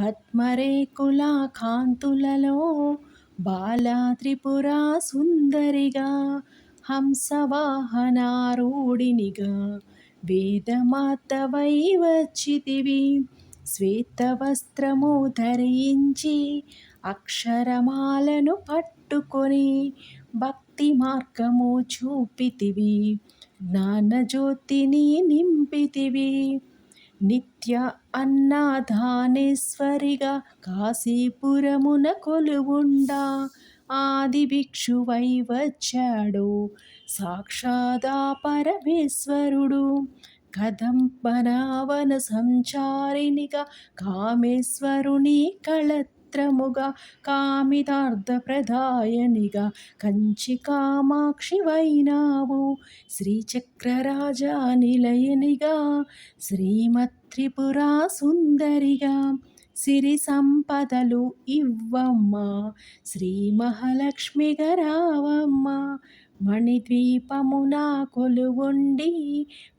పద్మరేకుల కాంతులలో బాల త్రిపుర సుందరిగా హంసవాహనారూఢినిగా వేదమాతవై వచ్చితివి శ్వేతవస్త్రము ధరించి అక్షరమాలను పట్టుకొని భక్తి మార్గము చూపితివి జ్ఞానజ్యోతిని నింపితివి. నిత్య అన్నదానేశ్వరిగా కాశీపురమున కొలువుండా. ఆది భిక్షువై వచ్చాడు. సాక్షాదా పరమేశ్వరుడు. కదంబనావన సంచారినిగా కామేశ్వరుని కళత్రముగా కామితార్థప్రదాయనిగా కంచి కామాక్షి వైనావు శ్రీచక్రరాజా నిలయనిగా శ్రీమత్రిపురా సుందరిగా సిరి సంపదలు ఇవ్వమ్మ శ్రీ మహాలక్ష్మి గరావమ్మ మణిద్వీపమున కొలువుండి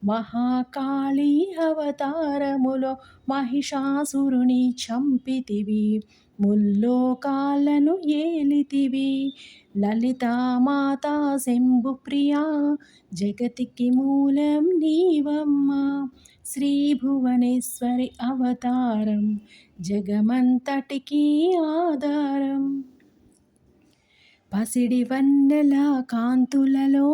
మహాకాళీ అవతారములో మహిషాసురుని చంపితివి ముల్లోకాలను ఏలితివి. లలితామాతా శంభుప్రియా జగతికి మూలం నీవమ్మ. శ్రీ భువనేశ్వరి అవతారం జగమంతటికి ఆధారం. పసిడి వన్నెల కాంతులలో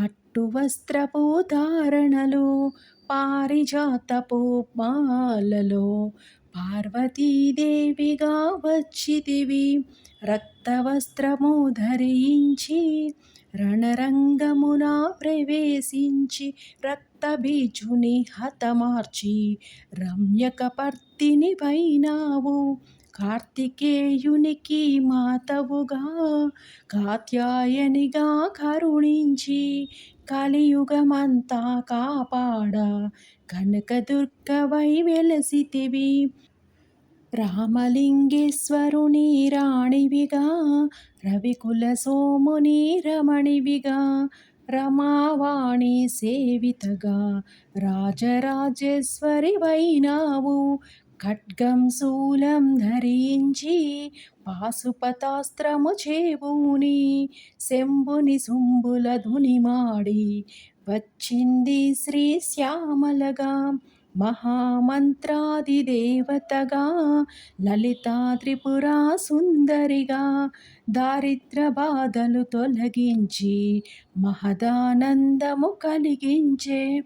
పట్టు వస్త్రపు ధారణలో పారిజాతపు మాలలో పార్వతీదేవిగా వచ్చితివి. రక్తవస్త్రము ధరించి రణరంగమున ప్రవేశించి రక్తబీజుని హతమార్చి రమ్యకపర్తిని పైనావు. కార్తికేయునికి మాతవుగా కాత్యాయనిగా కరుణించి కలియుగమంతా కాపాడ. కనకదుర్గవై వెలసితివి రామలింగేశ్వరుని రాణివిగా రవికుల సోముని రమణివిగా రమావాణి సేవితగా రాజరాజేశ్వరి వైనావు ఖడ్గం శూలం ధరించి పాశుపతాస్త్రము చేబూని శంభుని శుంభుల ధునిమాడి వచ్చింది శ్రీ శ్యామలగా మహామంత్రాదిదేవతగా లలితా త్రిపురా సుందరిగా దారిద్ర బాధలు తొలగించి మహదానందము కలిగించే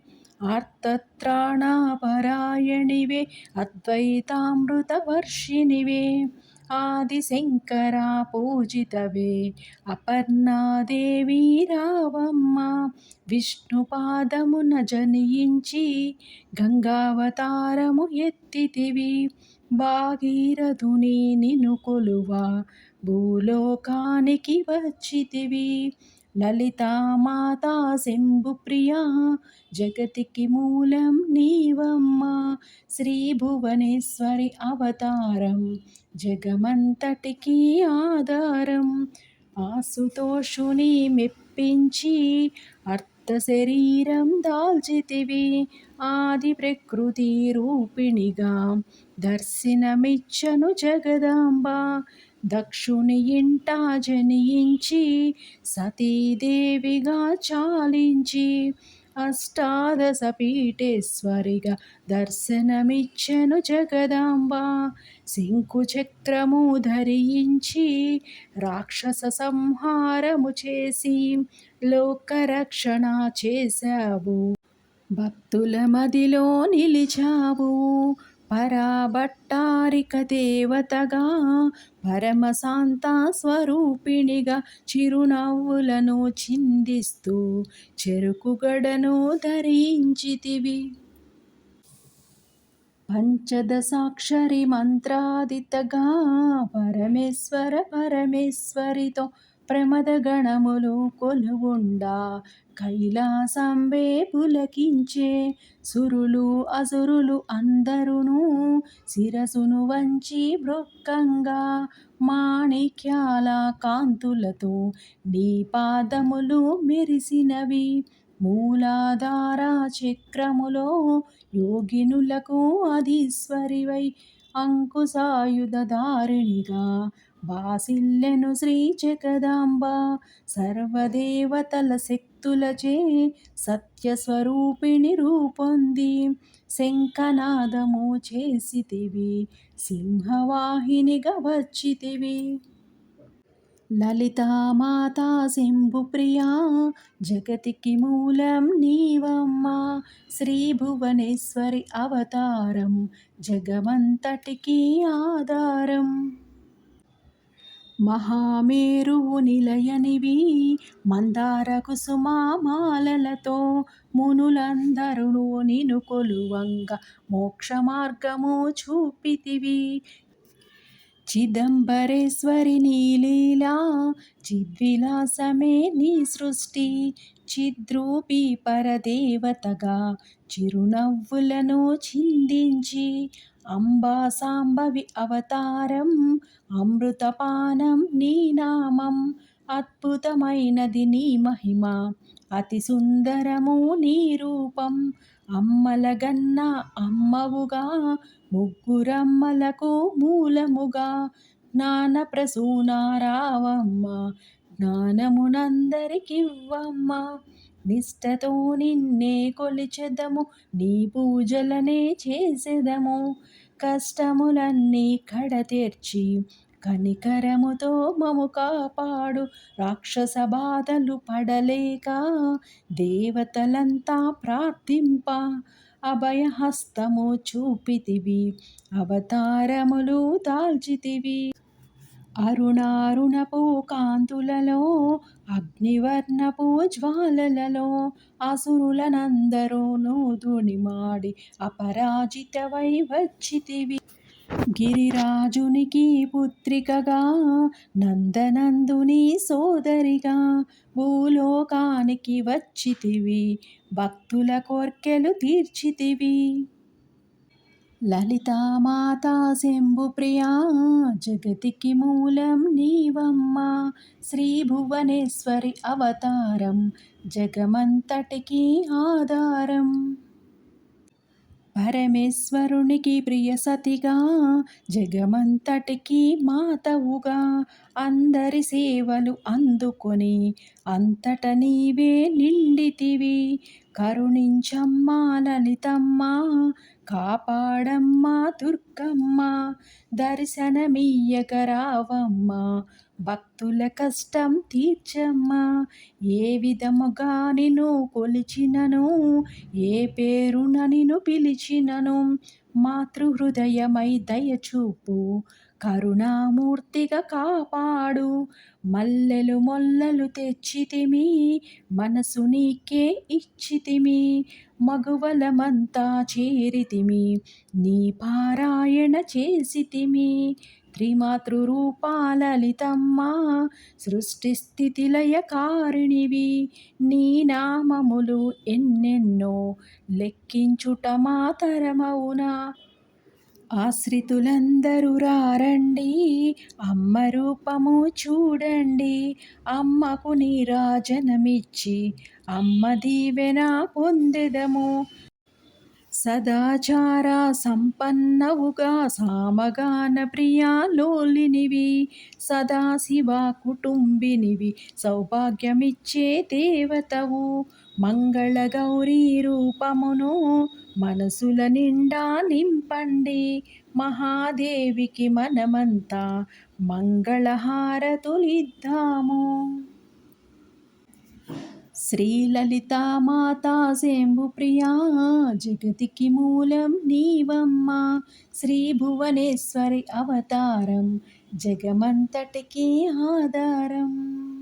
ఆర్తత్రాణపరాయణివే అద్వైతామృతవర్షిణివే ఆదిశంకర పూజితవే. అపర్ణాదేవి రావమ్మ విష్ణుపాదమున జనించి గంగావతారము ఎత్తితివి. భాగీరథుని నిను కొలువా భూలోకానికి వచ్చితివి. లలితామాతా శంభుప్రియా జగతికి మూలం నీవమ్మ శ్రీ భువనేశ్వరి అవతారం జగమంతటికి ఆధారం. ఆసుతోషుని మెప్పించి అర్థ శరీరం దాల్చితివి ఆది ప్రకృతి రూపిణిగా దర్శనమిచ్చను జగదాంబ దక్షుని ఇంట జనించి సతీదేవిగా చాలించి అష్టాదశ పీఠేశ్వరిగా దర్శనమిచ్చను జగదాంబ. శంకుచక్రము ధరించి రాక్షస సంహారము చేసి లోకరక్షణ చేశావు. భక్తుల మదిలో నిలిచావు. పరాభట్టారిక దేవతగా పరమశాంత స్వరూపిణిగా చిరునవ్వులను చిందిస్తూ చెరుకుగడను ధరించితివి. పంచదశాక్షరి మంత్రాదితగా పరమేశ్వర పరమేశ్వరితో ప్రమద గణములు కొలువుండా కైలాసంబే పులకించే సురులు అసురులు అందరును శిరసును వంచి బ్రొక్కంగా మాణిక్యాల కాంతులతో నీ పాదములు మెరిసినవి. మూలాధార చక్రములో యోగినులకు అధీశ్వరివై అంకుశాయుధధారిణిగా వాసిల్లెను శ్రీ జగదాంబ సర్వదేవతల శక్తులచే సత్యస్వరూపిణి రూపొంది. శంఖనాదము చేసితివి సింహవాహినిగా వచ్చితివి. లలితామాతా శంభుప్రియా జగతికి మూలం నీవమ్మ. శ్రీ భువనేశ్వరి అవతారం జగమంతటికి ఆధారం. మహామేరువు నిలయనివి మందార కుసుమామాలలతో మునులందరూ నిను కొలువంగ మోక్ష మార్గము చూపితివి. చిదంబరేశ్వరి నీలీలా చిద్విలాసమే నీ సృష్టి చిద్రూపి పరదేవతగా చిరునవ్వులను చిందించి అంబా సాంబవి అవతారం అమృతపానం నీ నామం అద్భుతమైనది నీ మహిమ అతి సుందరము నీ రూపం అమ్మలగన్న అమ్మవుగా ముగ్గురమ్మలకు మూలముగా జ్ఞాన ప్రసూనారావమ్మ జ్ఞానమునందరికివ్వమ్మ. నిష్టతో నిన్నే కొలిచెదము నీ పూజలనే చేసెదము. కష్టములన్నీ కడతీర్చి కనికరముతో మము కాపాడు. రాక్షస బాధలు పడలేక దేవతలంతా ప్రార్థింప. అభయహస్తము చూపితివి అవతారములు దాల్చితివి. అరుణారుణపు కాంతులలో అగ్నివర్ణపు జ్వాలలలో అసురులనందరూ నూదుని మాడి అపరాజితవై వచ్చితివి. గిరిరాజునికి పుత్రికగా నందనందుని సోదరిగా భూలోకానికి వచ్చితివి భక్తుల కోర్కెలు తీర్చితివి. లలితామాతా శంభుప్రియా జగతికి మూలం నీవమ్మ శ్రీ భువనేశ్వరి అవతారం జగమంతటికి ఆధారం. పరమేశ్వరునికి ప్రియ సతిగా జగమంతటికి మాతవుగా అందరి సేవలు అందుకొని అంతట నీవే నిండితివి. కరుణించమ్మా లలితమ్మ కాపాడమ్మా దుర్గమ్మ దర్శనమియ్యక రావమ్మ భక్తుల కష్టం తీర్చమ్మా. ఏ విధముగా నిన్ను కొలిచినను ఏ పేరున నిన్ను పిలిచినను మాతృహృదయమై దయచూపు. కరుణామూర్తిగా కాపాడు. మల్లెలు మొల్లలు తెచ్చితిమి మనసు నీకే ఇచ్చితిమి మగువలమంతా చేరితిమి నీ పారాయణ చేసితిమి. సృష్టి స్థితిలయ కారిణివి నీ నామములు ఎన్నెన్నో లెక్కించుట మాతరమౌనా ఆశ్రితులందరూ రారండి. అమ్మ రూపము చూడండి. అమ్మకు నీరాజనమిచ్చి అమ్మ దీవెన పొందెదము. సదాచార సంపన్నవుగా సామగాన ప్రియాలోలినివి సదాశివ కుటుంబినివి సౌభాగ్యమిచ్చే దేవతవు. మంగళగౌరీ రూపమును మనసుల నిండా నింపండి మహాదేవికి మనమంతా మంగళహారతులిద్దాము. శ్రీలలితామాతా శంభుప్రియా జగతికి మూలం నీవమ్మ శ్రీ భువనేశ్వరి అవతారం జగమంతటికీ ఆధారం.